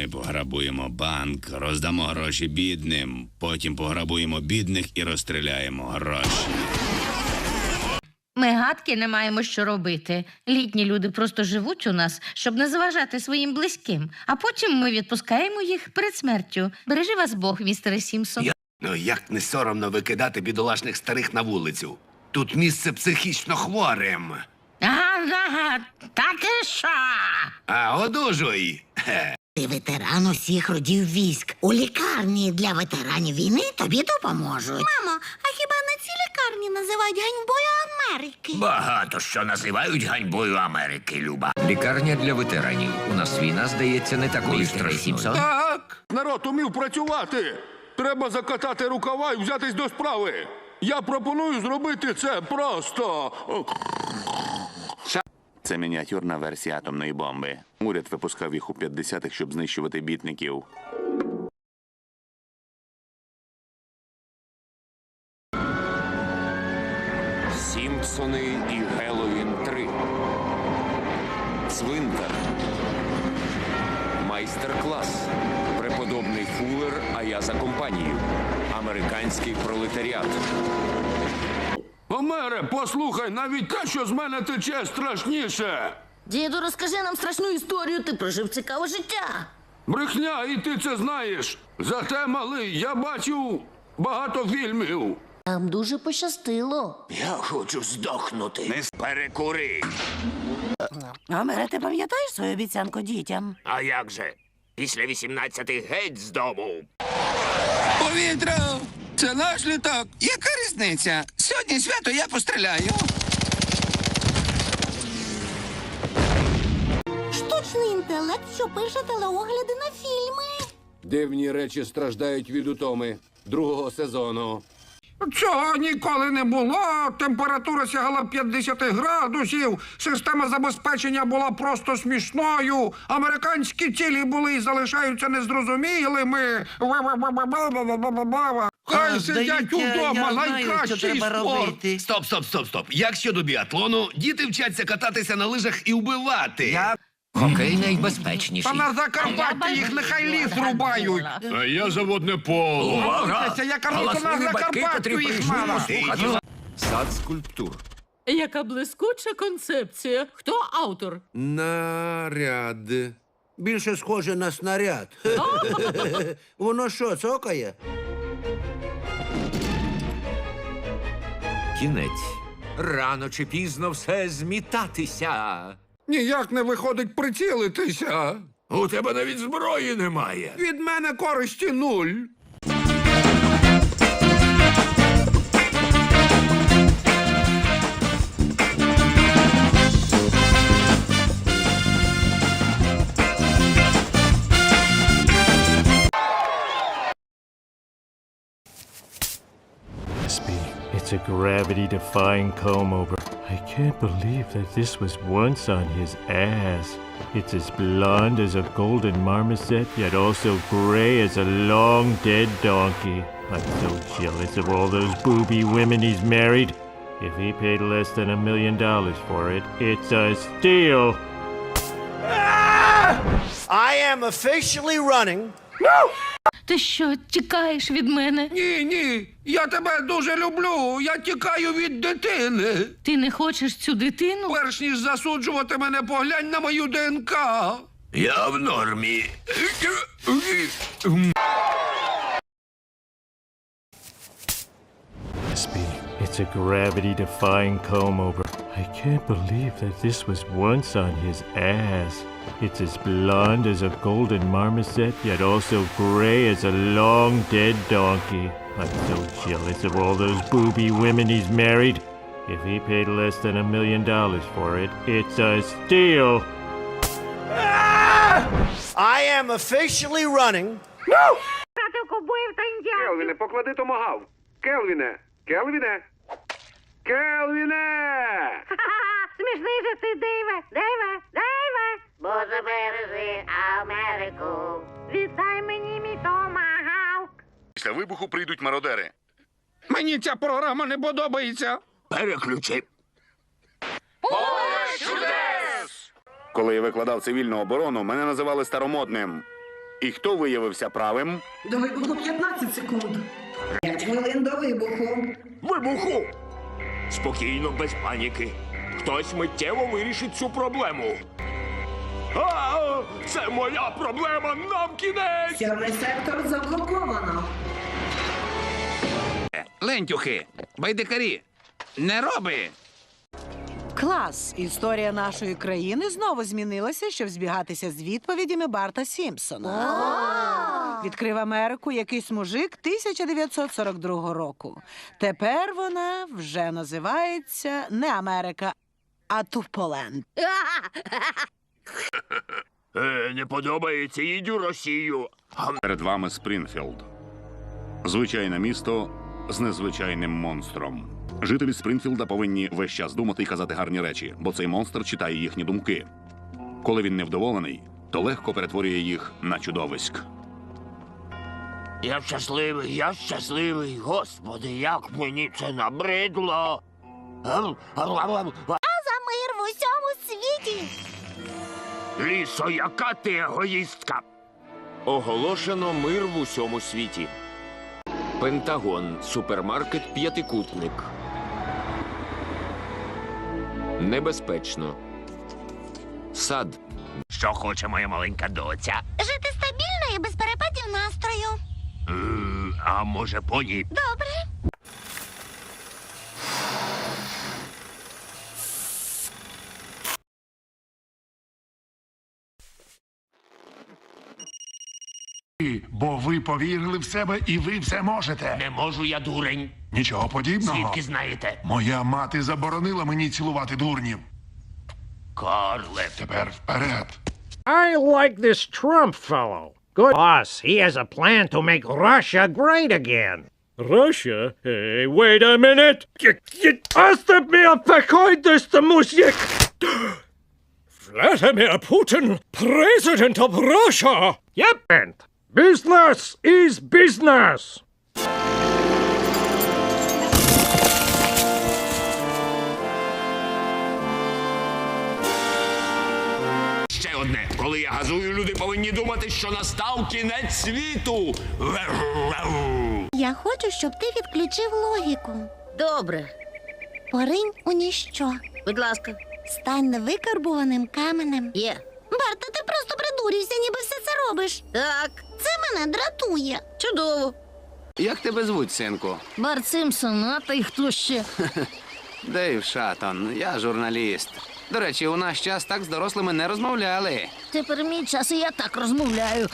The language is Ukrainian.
Ми пограбуємо банк, роздамо гроші бідним, потім пограбуємо бідних і розстріляємо гроші. Ми гадки не маємо що робити. Літні люди просто живуть у нас, щоб не заважати своїм близьким, а потім ми відпускаємо їх перед смертю. Бережи вас Бог, містере Сімпсон. Я- Ну як не соромно викидати бідолашних старих на вулицю? Тут місце психічно хворим. Ага, та ти що? А одужуй. Хе. Ти ветеран усіх родів військ. У лікарні для ветеранів війни тобі допоможуть. Мамо, а хіба не ці лікарні називають ганьбою Америки? Багато що називають ганьбою Америки, Люба. Лікарня для ветеранів. У нас війна, здається, не такою Містере страшною. Так, народ умів працювати. Треба закатати рукава і взятись до справи. Я пропоную зробити це просто. Це мініатюрна версія атомної бомби. Уряд випускав їх у 50-х, щоб знищувати бітників. Сімпсони і Геловін 3. Цвинтар. Майстер-клас. Преподобний Фуллер, а я за компанію. Американський пролетаріат. Омере, послухай, навіть те, що з мене тече страшніше. Діду, розкажи нам страшну історію. Ти прожив цікаве життя. Брехня, і ти це знаєш. Зате, малий, я бачив багато фільмів. Нам дуже пощастило. Я хочу здохнути. Не перекури. Амере, ти пам'ятаєш свою обіцянку дітям? А як же? Після 18 геть з дому. Повітря! Це наш літак. Яка різниця? Сьогодні свято я постріляю. Штучний інтелект, що пише телеогляди на фільми. Дивні речі страждають від утоми другого сезону. Цього ніколи не було. Температура сягала 50 градусів. Система забезпечення була просто смішною. Американські цілі були і залишаються незрозумілими. Хай сидять удома, найкращий спорт. Стоп, стоп, стоп, стоп. Як щодо біатлону, діти вчаться кататися на лижах і вбивати. Я хокей найбезпечніший. Та на Закарпатті їх нехай ліс рубають. А я заводне поло. Увага! Це я кажу, то на Галасливі батьки, Закарпаттю їх прийшли мало. послухати. Сад скульптур. Яка блискуча концепція. Хто автор? Наряд. Більше схоже на снаряд. Воно що, цокає? Кінець. Рано чи пізно все змітатися. Ніяк не виходить прицілитися. У тебе навіть зброї немає. Від мене користі нуль. A gravity defying comb over. I can't believe that this was once on his ass. It's as blonde as a golden marmoset, yet also gray as a long dead donkey. I'm so jealous of all those booby women he's married. If he paid less than a million dollars for it, it's a steal. I am officially running. No! Ти що, тікаєш від мене? Ні, ні. Я тебе дуже люблю. Я тікаю від дитини. Ти не хочеш цю дитину? Перш ніж засуджувати мене, поглянь на мою ДНК. Я в нормі. It's a gravity defying comb over. I can't believe that this was once on his ass. It's as blonde as a golden marmoset, yet also gray as a long dead donkey. I'm so jealous of all those booby women he's married. If he paid less than a million dollars for it, it's a steal. I am officially running. Келвіне, поклади томагав. Келвіне, Келвіне. Келвіне! Смішний же ти, Дейве, Дейве, Дейве. Боже бережи Америку. Віддай мені мій томагавк. Після вибуху прийдуть мародери. Мені ця програма не подобається. Переключи. Коли я викладав цивільну оборону, мене називали старомодним. І хто виявився правим? До вибуху 15 секунд. 5 хвилин до вибуху. Вибуху! Спокійно, без паніки. Хтось миттєво вирішить цю проблему. А, це моя проблема, нам кінець! Сьомий сектор заблоковано. Лентюхи, байдикарі, не роби. Клас! Історія нашої країни знову змінилася, щоб збігатися з відповідями Барта Сімпсона. Відкрив Америку якийсь мужик 1942 року. Тепер вона вже називається не Америка, а Туполенд. Е, не подобається, їдь у Росію. Перед вами Спрінфілд. Звичайне місто з незвичайним монстром. Жителі Спрінфілда повинні весь час думати і казати гарні речі, бо цей монстр читає їхні думки. Коли він невдоволений, то легко перетворює їх на чудовиськ. Я щасливий, я щасливий. Господи, як мені це набридло. Ам, ам, ам, ам. За мир в усьому світі. Лісо, яка ти егоїстка. Оголошено мир в усьому світі. Пентагон, супермаркет П'ятикутник. Небезпечно. Сад. Що хоче моя маленька доця? Жити стабільно і без перепадів настрою. Е, А може поні? Добре. Бо ви повірили в себе і ви все можете. Не можу я дурень. Нічого подібного. Звідки знаєте? Моя мати заборонила мені цілувати дурнів. Карле. Тепер вперед. I like this Trump fellow. Good boss. He has a plan to make Russia great again. Russia? Hey, wait a minute. Оставь меня покой, мусик. Vladimir Putin, president of Russia. Yep. And business is business. Одне. Коли я газую, люди повинні думати, що настав кінець світу. Я хочу, щоб ти відключив логіку. Добре, Поринь у ніщо. будь ласка, Стань невикарбуваним каменем. є. Барта, ти просто придурюєшся, ніби все це робиш. Так, Це мене дратує. чудово. Як тебе звуть, синку? Барт Симпсон, а ти хто ще? Дейв Шатон, я журналіст. До речі, у наш час так з дорослими не розмовляли. Тепер мій час і я так розмовляю.